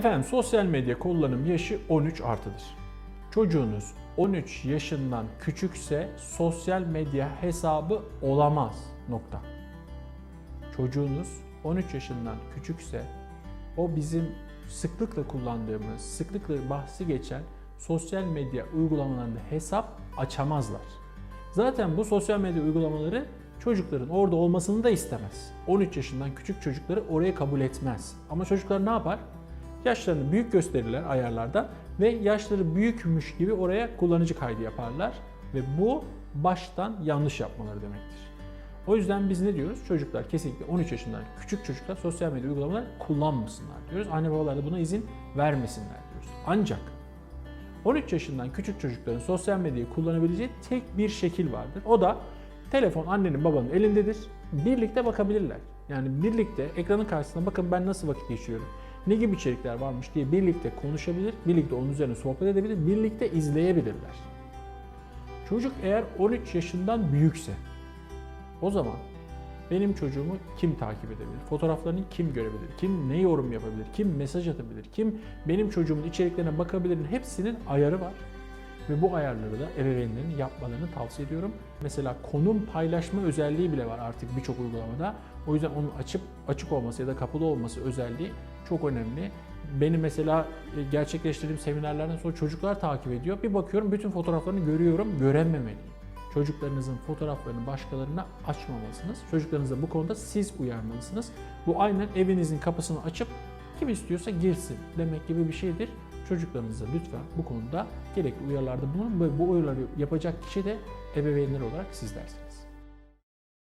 Efendim sosyal medya kullanım yaşı 13 artıdır. Çocuğunuz 13 yaşından küçükse sosyal medya hesabı olamaz. Nokta. Çocuğunuz 13 yaşından küçükse o bizim sıklıkla kullandığımız, sıklıkla bahsi geçen sosyal medya uygulamalarında hesap açamazlar. Zaten bu sosyal medya uygulamaları çocukların orada olmasını da istemez. 13 yaşından küçük çocukları oraya kabul etmez. Ama çocuklar ne yapar? Yaşlarını büyük gösterirler ayarlarda ve yaşları büyükmüş gibi oraya kullanıcı kaydı yaparlar ve bu baştan yanlış yapmaları demektir. O yüzden biz ne diyoruz? Çocuklar kesinlikle 13 yaşından küçük çocuklar sosyal medya uygulamaları kullanmasınlar diyoruz. Anne babalar da buna izin vermesinler diyoruz. Ancak 13 yaşından küçük çocukların sosyal medyayı kullanabileceği tek bir şekil vardır. O da telefon annenin babanın elindedir. Birlikte bakabilirler. Yani birlikte ekranın karşısında bakın ben nasıl vakit geçiriyorum. Ne gibi içerikler varmış diye birlikte konuşabilir, birlikte onun üzerine sohbet edebilir, birlikte izleyebilirler. Çocuk eğer 13 yaşından büyükse o zaman benim çocuğumu kim takip edebilir? Fotoğraflarını kim görebilir? Kim ne yorum yapabilir? Kim mesaj atabilir? Kim benim çocuğumun içeriklerine bakabilir? Hepsinin ayarı var. Ve bu ayarları da ebeveynlerin yapmalarını tavsiye ediyorum. Mesela konum paylaşma özelliği bile var artık birçok uygulamada. O yüzden onun açıp açık olması ya da kapalı olması özelliği çok önemli. Beni mesela e, gerçekleştirdiğim seminerlerden sonra çocuklar takip ediyor. Bir bakıyorum bütün fotoğraflarını görüyorum, görememeliyim. Çocuklarınızın fotoğraflarını başkalarına açmamalısınız. Çocuklarınıza bu konuda siz uyarmalısınız. Bu aynen evinizin kapısını açıp kim istiyorsa girsin demek gibi bir şeydir. Çocuklarınıza lütfen bu konuda gerekli uyarılarda bulunun ve bu uyarıları yapacak kişi de ebeveynler olarak sizlersiniz.